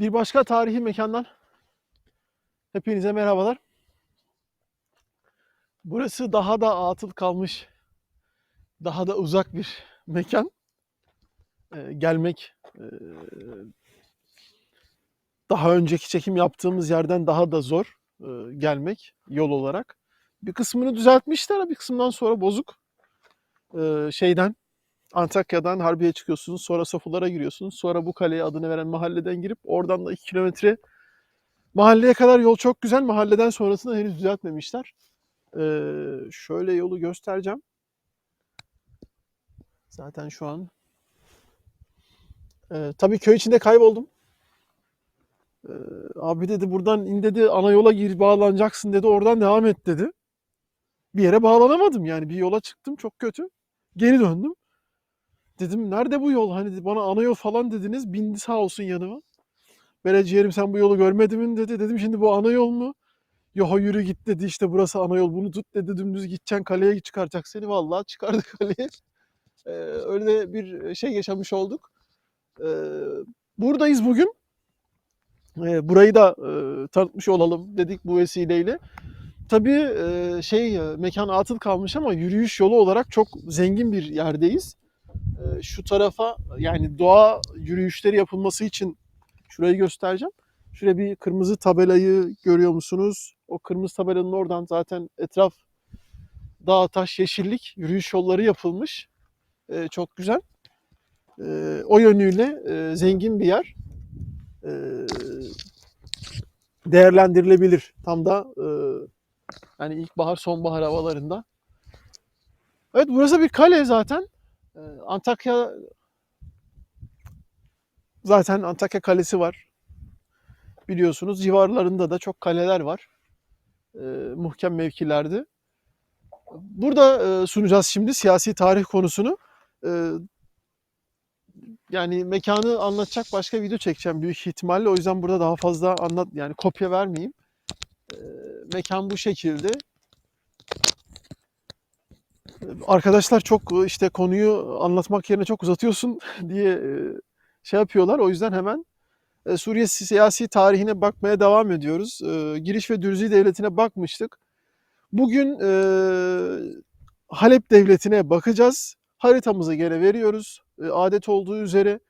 Bir başka tarihi mekandan hepinize merhabalar. Burası daha da atıl kalmış, daha da uzak bir mekan. Ee, gelmek e, daha önceki çekim yaptığımız yerden daha da zor e, gelmek yol olarak. Bir kısmını düzeltmişler, bir kısmından sonra bozuk. Ee, şeyden Antakya'dan Harbiye çıkıyorsunuz, sonra Sofulara giriyorsunuz, sonra bu kaleye adını veren mahalleden girip oradan da 2 kilometre mahalleye kadar yol çok güzel. Mahalleden sonrasını henüz düzeltmemişler. Ee, şöyle yolu göstereceğim. Zaten şu an ee, tabii köy içinde kayboldum. Ee, abi dedi buradan in dedi ana yola gir bağlanacaksın dedi oradan devam et dedi. Bir yere bağlanamadım yani bir yola çıktım çok kötü. Geri döndüm. Dedim nerede bu yol? Hani bana ana yol falan dediniz. Bindi sağ olsun yanıma. Belediyerim sen bu yolu görmedin mi dedi. Dedim şimdi bu ana yol mu? Yo yürü git dedi işte burası ana yol bunu tut dedi dümdüz gideceksin kaleye çıkaracak seni. Vallahi çıkardı kaleye. Ee, öyle bir şey yaşamış olduk. Ee, buradayız bugün. Ee, burayı da e, tanıtmış olalım dedik bu vesileyle. Tabii e, şey e, mekan atıl kalmış ama yürüyüş yolu olarak çok zengin bir yerdeyiz. E, şu tarafa yani doğa yürüyüşleri yapılması için şurayı göstereceğim. Şuraya bir kırmızı tabelayı görüyor musunuz? O kırmızı tabelanın oradan zaten etraf dağ, taş, yeşillik yürüyüş yolları yapılmış. E, çok güzel. E, o yönüyle e, zengin bir yer. E, değerlendirilebilir. Tam da e, yani ilkbahar sonbahar havalarında. Evet burası bir kale zaten. Ee, Antakya zaten Antakya Kalesi var. Biliyorsunuz civarlarında da çok kaleler var. Ee, muhkem mevkilerde. Burada e, sunacağız şimdi siyasi tarih konusunu. Ee, yani mekanı anlatacak başka video çekeceğim büyük ihtimalle. O yüzden burada daha fazla anlat yani kopya vermeyeyim. Ee, mekan bu şekilde. Arkadaşlar çok e, işte konuyu anlatmak yerine çok uzatıyorsun diye e, şey yapıyorlar. O yüzden hemen e, Suriye siyasi tarihine bakmaya devam ediyoruz. Giriş ve Dürzi Devleti'ne bakmıştık. Bugün Halep Devleti'ne bakacağız. Haritamızı gene veriyoruz. Adet olduğu üzere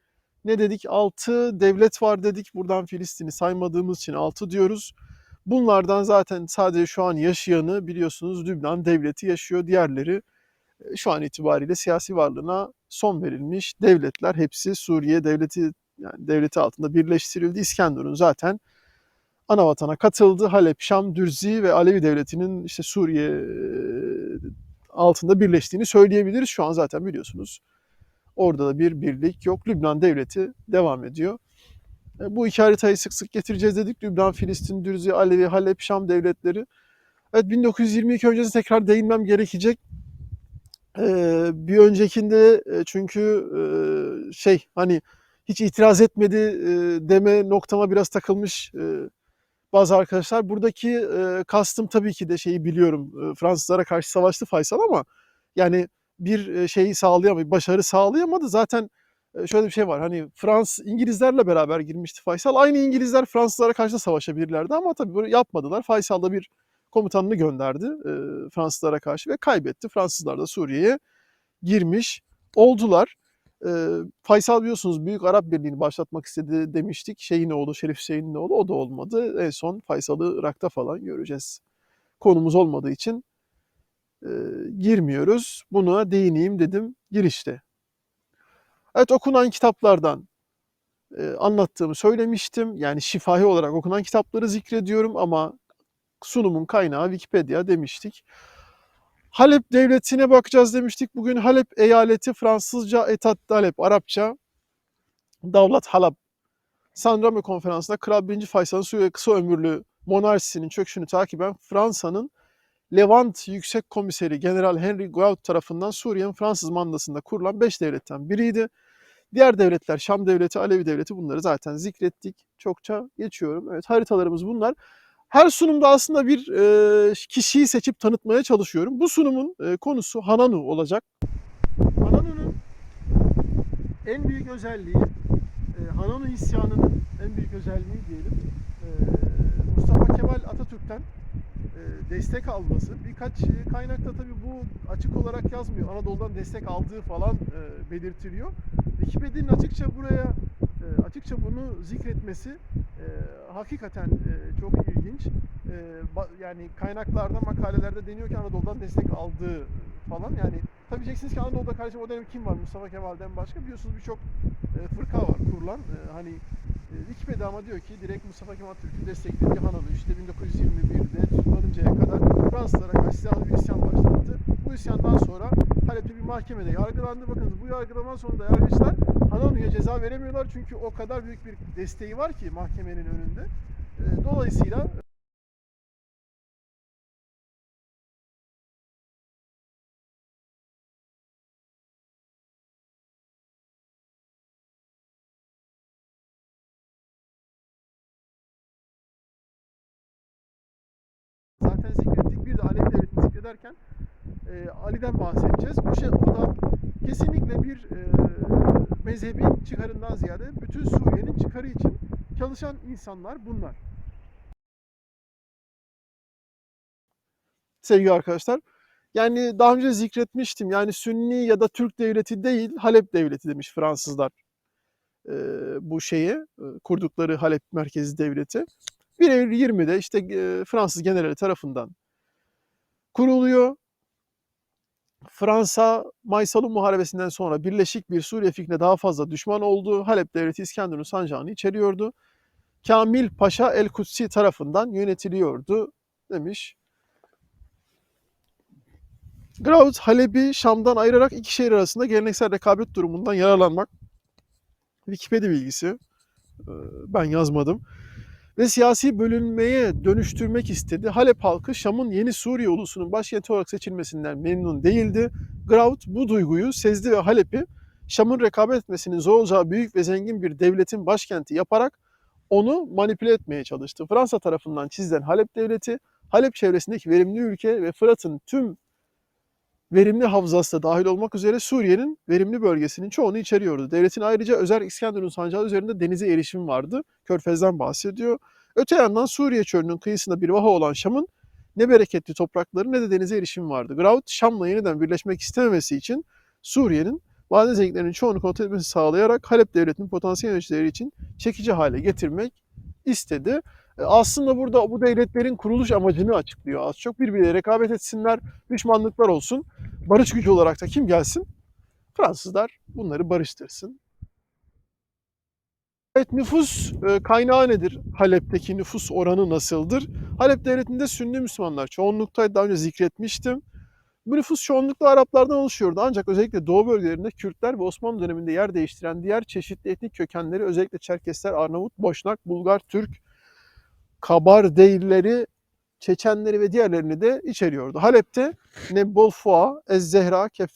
ne dedik? 6 devlet var dedik. Buradan Filistin'i saymadığımız için 6 diyoruz. Bunlardan zaten sadece şu an yaşayanı biliyorsunuz Lübnan devleti yaşıyor. Diğerleri şu an itibariyle siyasi varlığına son verilmiş devletler. Hepsi Suriye devleti yani devleti altında birleştirildi. İskenderun zaten ana vatana katıldı. Halep, Şam, Dürzi ve Alevi devletinin işte Suriye e, altında birleştiğini söyleyebiliriz. Şu an zaten biliyorsunuz. Orada da bir birlik yok. Lübnan devleti devam ediyor. E, Bu iki haritayı sık sık getireceğiz dedik. Lübnan, Filistin, Dürzi, Alevi, Halep, Şam devletleri. Evet 1922 öncesi tekrar değinmem gerekecek. Bir öncekinde e, çünkü şey hani hiç itiraz etmedi deme noktama biraz takılmış bazı arkadaşlar. Buradaki kastım tabii ki de şeyi biliyorum. Fransızlara karşı savaştı Faysal ama yani bir şeyi sağlayamadı, başarı sağlayamadı. Zaten şöyle bir şey var. Hani Frans İngilizlerle beraber girmişti Faysal. Aynı İngilizler Fransızlara karşı da savaşabilirlerdi ama tabii böyle yapmadılar. Faysal da bir komutanını gönderdi e, Fransızlara karşı ve kaybetti. Fransızlar da Suriye'ye girmiş oldular. E, Faysal biliyorsunuz Büyük Arap Birliği'ni başlatmak istedi demiştik. Şeyin oğlu, Şerif Hüseyin'in oğlu o da olmadı. En son Faysal'ı Irak'ta falan göreceğiz. Konumuz olmadığı için e, girmiyoruz. Buna değineyim dedim girişte. Evet okunan kitaplardan e, anlattığımı söylemiştim. Yani şifahi olarak okunan kitapları zikrediyorum ama sunumun kaynağı Wikipedia demiştik. Halep devletine bakacağız demiştik. Bugün Halep eyaleti Fransızca Etat Halep Arapça Davlat Halab San Remo konferansında Kral 1. Faysal'ın Suriye kısa ömürlü monarşisinin çöküşünü takiben Fransa'nın Levant Yüksek Komiseri General Henry Gouraud tarafından Suriye'nin Fransız mandasında kurulan 5 devletten biriydi. Diğer devletler Şam Devleti, Alevi Devleti bunları zaten zikrettik. Çokça geçiyorum. Evet haritalarımız bunlar. Her sunumda aslında bir e, kişiyi seçip tanıtmaya çalışıyorum. Bu sunumun e, konusu Hananu olacak. Hananu'nun en büyük özelliği e, Hanano isyanının en büyük özelliği diyelim e, Mustafa Kemal Atatürk'ten destek alması. Birkaç kaynakta tabii bu açık olarak yazmıyor. Anadolu'dan destek aldığı falan belirtiliyor. Wikipedia'nın açıkça buraya açıkça bunu zikretmesi hakikaten e, çok ilginç. E, ba- yani kaynaklarda, makalelerde deniyor ki Anadolu'dan destek aldığı falan. Yani tabii diyeceksiniz ki Anadolu'da kardeşim o dönem kim var Mustafa Kemal'den başka? Biliyorsunuz birçok e, fırka var kurulan. E, hani e, Wikipedia ama diyor ki direkt Mustafa Kemal Türk'ün desteklediği Hanalı işte 1921'de tutuklanıncaya kadar Fransızlara karşı silahlı bir isyan başlattı. Bu isyandan sonra Halep'te bir mahkemede yargılandı. Bakınız bu yargılama sonunda yargıçlar Hanalı'ya ceza veremiyorlar çünkü o kadar büyük bir desteği var ki mahkemenin önünde. E, dolayısıyla zaten zikrettik. Bir de Alevi Devleti'ni zikrederken e, Ali'den bahsedeceğiz. Bu şey o da kesinlikle bir e, mezhebin çıkarından ziyade bütün Suriye'nin çıkarı için çalışan insanlar bunlar. Sevgili arkadaşlar, yani daha önce zikretmiştim. Yani Sünni ya da Türk devleti değil, Halep devleti demiş Fransızlar e, bu şeye, e, kurdukları Halep merkezi devleti. 1 Eylül 20'de işte e, Fransız generali tarafından kuruluyor. Fransa Maysal'ın muharebesinden sonra birleşik bir Suriye fikrine daha fazla düşman oldu. Halep devleti İskenderun sancağını içeriyordu. Kamil Paşa El Kutsi tarafından yönetiliyordu demiş. Graut Halep'i Şam'dan ayırarak iki şehir arasında geleneksel rekabet durumundan yararlanmak. Wikipedia bilgisi. Ee, Ben yazmadım. Ve siyasi bölünmeye dönüştürmek istedi. Halep halkı Şam'ın yeni Suriye ulusunun başkenti olarak seçilmesinden memnun değildi. Graut bu duyguyu sezdi ve Halep'i Şam'ın rekabet etmesinin zor olacağı büyük ve zengin bir devletin başkenti yaparak onu manipüle etmeye çalıştı. Fransa tarafından çizilen Halep devleti, Halep çevresindeki verimli ülke ve Fırat'ın tüm verimli havzası da dahil olmak üzere Suriye'nin verimli bölgesinin çoğunu içeriyordu. Devletin ayrıca özel İskenderun sancağı üzerinde denize erişim vardı. Körfez'den bahsediyor. Öte yandan Suriye çölünün kıyısında bir vaha olan Şam'ın ne bereketli toprakları ne de denize erişim vardı. Graut Şam'la yeniden birleşmek istememesi için Suriye'nin maden zenginlerinin çoğunu kontrol etmesini sağlayarak Halep devletinin potansiyel yöneticileri için çekici hale getirmek istedi. E, Aslında burada bu devletlerin kuruluş amacını açıklıyor. Az çok birbirleriyle rekabet etsinler, düşmanlıklar olsun. Barış gücü olarak da kim gelsin? Fransızlar bunları barıştırsın. Evet nüfus e, kaynağı nedir? Halep'teki nüfus oranı nasıldır? Halep devletinde Sünni Müslümanlar çoğunluktaydı. Daha önce zikretmiştim. Bu nüfus çoğunlukla Araplardan oluşuyordu. Ancak özellikle Doğu bölgelerinde Kürtler ve Osmanlı döneminde yer değiştiren diğer çeşitli etnik kökenleri özellikle Çerkesler, Arnavut, Boşnak, Bulgar, Türk, Kabardeylileri, Çeçenleri ve diğerlerini de içeriyordu. Halep'te Nebol Fua, Ez-Zehra, Kef,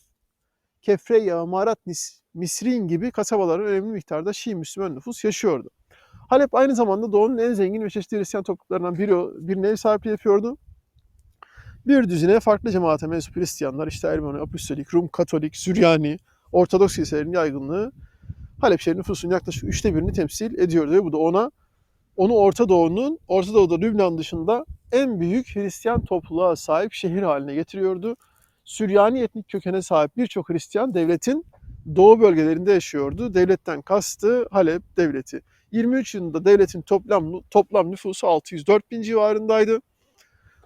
Kefreya, Marat, Misrin gibi kasabaların önemli miktarda Şii Müslüman nüfus yaşıyordu. Halep aynı zamanda Doğu'nun en zengin ve çeşitli Hristiyan topluluklarından biri, birine ev sahipliği yapıyordu. Bir düzine farklı cemaate mensup Hristiyanlar, işte Ermeni, Apostolik, Rum, Katolik, Süryani, Ortodoks kiliselerinin yaygınlığı Halep şehri nüfusunun yaklaşık üçte birini temsil ediyordu ve bu da ona onu Orta Doğu'nun, Orta Doğu'da Lübnan dışında en büyük Hristiyan topluluğa sahip şehir haline getiriyordu. Süryani etnik kökene sahip birçok Hristiyan devletin doğu bölgelerinde yaşıyordu. Devletten kastı Halep devleti. 23 yılında devletin toplam toplam nüfusu 604 bin civarındaydı.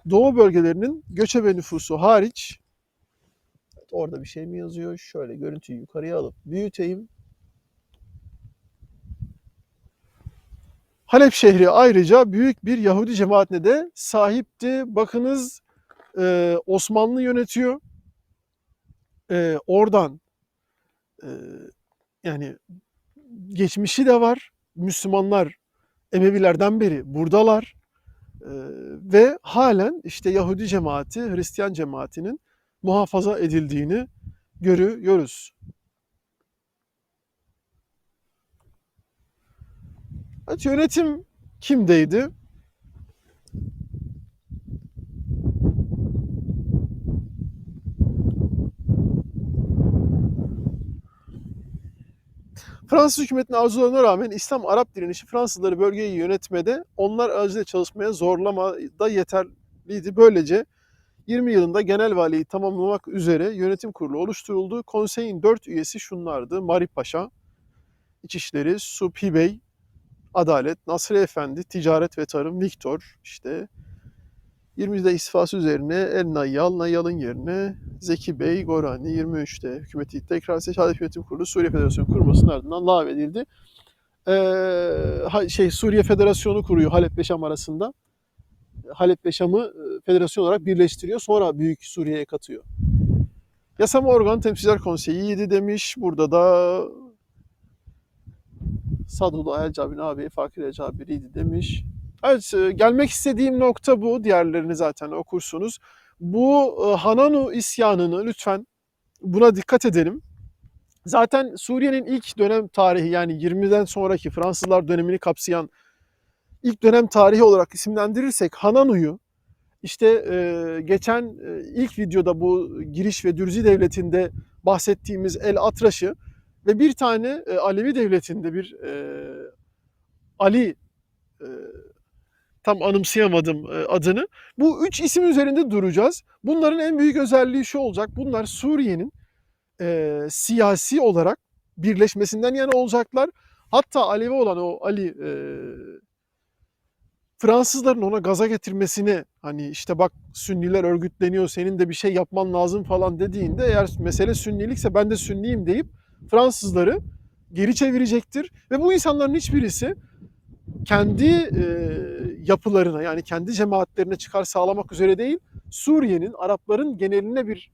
Doğu bölgelerinin göçebe nüfusu hariç orada bir şey mi yazıyor? Şöyle görüntüyü yukarıya alıp büyüteyim. Halep şehri ayrıca büyük bir Yahudi cemaatine de sahipti. Bakınız e, Osmanlı yönetiyor. E, oradan e, yani geçmişi de var. Müslümanlar Emevilerden beri buradalar. E, ve halen işte Yahudi cemaati, Hristiyan cemaatinin muhafaza edildiğini görüyoruz. Evet, yönetim kimdeydi? Fransız hükümetinin arzularına rağmen İslam Arap direnişi Fransızları bölgeyi yönetmede onlar aracılığıyla çalışmaya zorlamada yeterliydi. Böylece 20 yılında genel valiyi tamamlamak üzere yönetim kurulu oluşturuldu. Konseyin 4 üyesi şunlardı. Mari Paşa, İçişleri, Subhi Bey, Adalet, Nasri Efendi, Ticaret ve Tarım, Viktor, işte 20'de istifası üzerine El Nayyal, Nayyal'ın yerine Zeki Bey, Gorani, 23'te hükümeti tekrar Seçadet Yönetim Kurulu Suriye Federasyonu kurmasının ardından lağvedildi. Ee, şey Suriye Federasyonu kuruyor Halep ve Şam arasında. Halep ve Şam'ı e, federasyon olarak birleştiriyor. Sonra Büyük Suriye'ye katıyor. Yasama organı Temsilciler Konseyi 7 demiş. Burada da Sadullah El Cabir abi Fakir El Cabiriydi demiş. Evet e, gelmek istediğim nokta bu. Diğerlerini zaten okursunuz. Bu e, Hananu isyanını lütfen buna dikkat edelim. Zaten Suriye'nin ilk dönem tarihi yani 20'den sonraki Fransızlar dönemini kapsayan ilk dönem tarihi olarak isimlendirirsek Hananu'yu işte e, geçen e, ilk videoda bu giriş ve Dürzi devletinde bahsettiğimiz El Atraş'ı ve bir tane e, Alevi devletinde bir e, Ali e, tam anımsayamadım e, adını. Bu üç isim üzerinde duracağız. Bunların en büyük özelliği şu olacak. Bunlar Suriye'nin e, siyasi olarak birleşmesinden yana olacaklar. Hatta Alevi olan o Ali e, Fransızların ona gaza getirmesini hani işte bak Sünniler örgütleniyor senin de bir şey yapman lazım falan dediğinde eğer mesele Sünnilikse ben de Sünniyim deyip Fransızları geri çevirecektir. Ve bu insanların hiçbirisi kendi e, yapılarına yani kendi cemaatlerine çıkar sağlamak üzere değil, Suriye'nin, Arapların geneline bir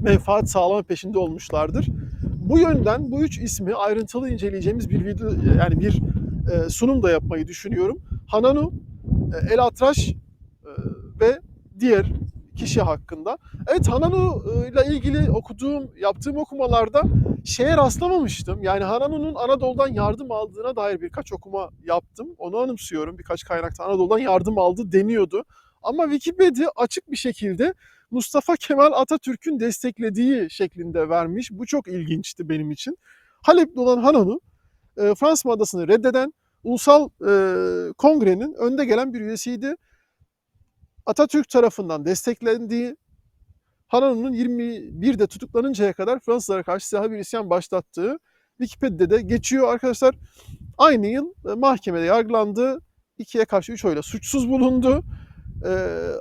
menfaat sağlama peşinde olmuşlardır. Bu yönden bu üç ismi ayrıntılı inceleyeceğimiz bir video yani bir e, sunum da yapmayı düşünüyorum. Hananu, e, El Atraş e, ve diğer kişi hakkında. Evet Hananu ile ilgili okuduğum, yaptığım okumalarda şeye rastlamamıştım. Yani Hananu'nun Anadolu'dan yardım aldığına dair birkaç okuma yaptım. Onu anımsıyorum. Birkaç kaynakta Anadolu'dan yardım aldı deniyordu. Ama Wikipedia açık bir şekilde Mustafa Kemal Atatürk'ün desteklediği şeklinde vermiş. Bu çok ilginçti benim için. Halep'te olan Hananu, e, Fransız adasını reddeden Ulusal e, Kongre'nin önde gelen bir üyesiydi. Atatürk tarafından desteklendiği Hananu'nun 21'de tutuklanıncaya kadar Fransızlara karşı silahlı bir isyan başlattığı Wikipedia'da geçiyor arkadaşlar. Aynı yıl e, mahkemede yargılandı. İkiye karşı üç oyla suçsuz bulundu. E,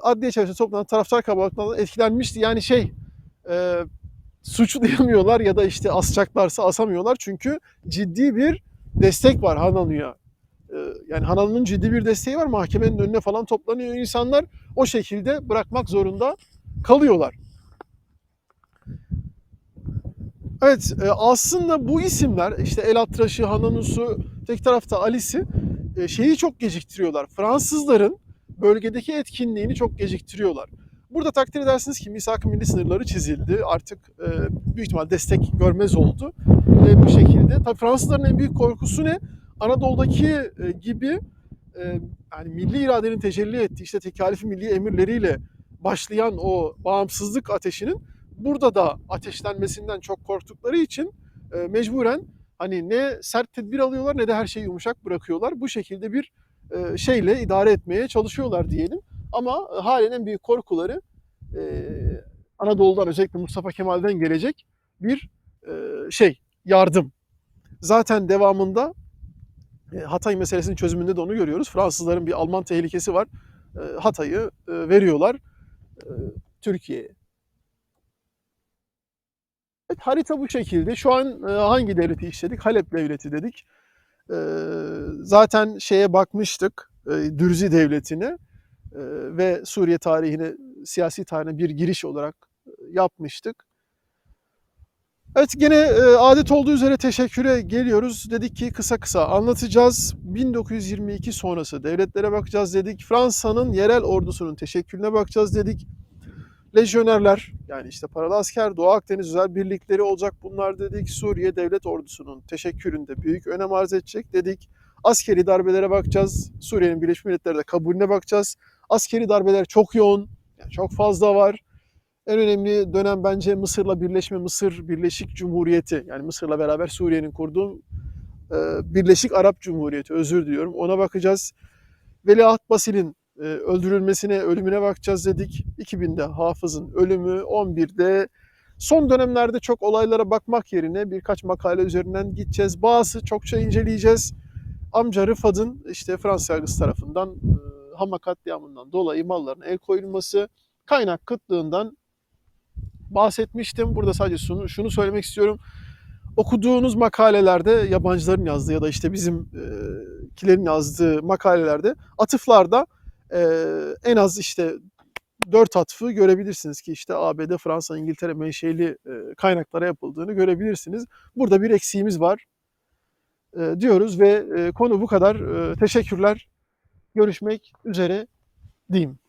adliye içerisinde toplanan taraftar kalabalıklarından etkilenmişti. Yani şey e, suçlayamıyorlar ya da işte asacaklarsa asamıyorlar. Çünkü ciddi bir destek var Hananu'ya. E, yani Hananu'nun ciddi bir desteği var. Mahkemenin önüne falan toplanıyor insanlar. O şekilde bırakmak zorunda kalıyorlar. Evet e, aslında bu isimler işte El Atraş'ı, Hananusu, tek tarafta Alice'i e, şeyi çok geciktiriyorlar. Fransızların bölgedeki etkinliğini çok geciktiriyorlar. Burada takdir edersiniz ki misak milli sınırları çizildi. Artık e, büyük ihtimal destek görmez oldu. E, bu şekilde. Tabii Fransızların en büyük korkusu ne? Anadolu'daki e, gibi e, yani milli iradenin tecelli ettiği işte tekalifi milli emirleriyle başlayan o bağımsızlık ateşinin burada da ateşlenmesinden çok korktukları için e, mecburen hani ne sert tedbir alıyorlar ne de her şeyi yumuşak bırakıyorlar. Bu şekilde bir e, şeyle idare etmeye çalışıyorlar diyelim. Ama halen en büyük korkuları e, Anadolu'dan özellikle Mustafa Kemal'den gelecek bir e, şey yardım. Zaten devamında Hatay meselesinin çözümünde de onu görüyoruz. Fransızların bir Alman tehlikesi var. E, Hatay'ı e, veriyorlar e, Türkiye'ye. Evet, harita bu şekilde. Şu an e, hangi devleti işledik? Halep devleti dedik. E, zaten şeye bakmıştık. E, Dürzi devletine e, ve Suriye tarihine, siyasi tarihine bir giriş olarak e, yapmıştık. Evet gene e, adet olduğu üzere teşekküre geliyoruz. Dedik ki kısa kısa anlatacağız. 1922 sonrası devletlere bakacağız dedik. Fransa'nın yerel ordusunun teşekkülüne bakacağız dedik lejyonerler yani işte paralı asker, Doğu Akdeniz özel birlikleri olacak bunlar dedik. Suriye devlet ordusunun teşekküründe büyük önem arz edecek dedik. Askeri darbelere bakacağız. Suriye'nin Birleşmiş Milletler'de kabulüne bakacağız. Askeri darbeler çok yoğun, yani çok fazla var. En önemli dönem bence Mısır'la birleşme, Mısır Birleşik Cumhuriyeti. Yani Mısır'la beraber Suriye'nin kurduğu e, Birleşik Arap Cumhuriyeti. Özür diliyorum. Ona bakacağız. Veliaht Basil'in e, öldürülmesine, ölümüne bakacağız dedik. 2000'de Hafız'ın ölümü, 11'de son dönemlerde çok olaylara bakmak yerine birkaç makale üzerinden gideceğiz. Bazı çokça inceleyeceğiz. Amca Rıfad'ın işte Fransız yargısı tarafından e, Hama katliamından dolayı mallarına el koyulması, kaynak kıtlığından bahsetmiştim. Burada sadece şunu, şunu söylemek istiyorum. Okuduğunuz makalelerde yabancıların yazdığı ya da işte bizimkilerin yazdığı makalelerde atıflarda e, en az işte dört atıfı görebilirsiniz ki işte ABD, Fransa, İngiltere menşeli e, kaynaklara yapıldığını görebilirsiniz. Burada bir eksiğimiz var e, diyoruz ve e, konu bu kadar. E, teşekkürler. Görüşmek üzere diyeyim.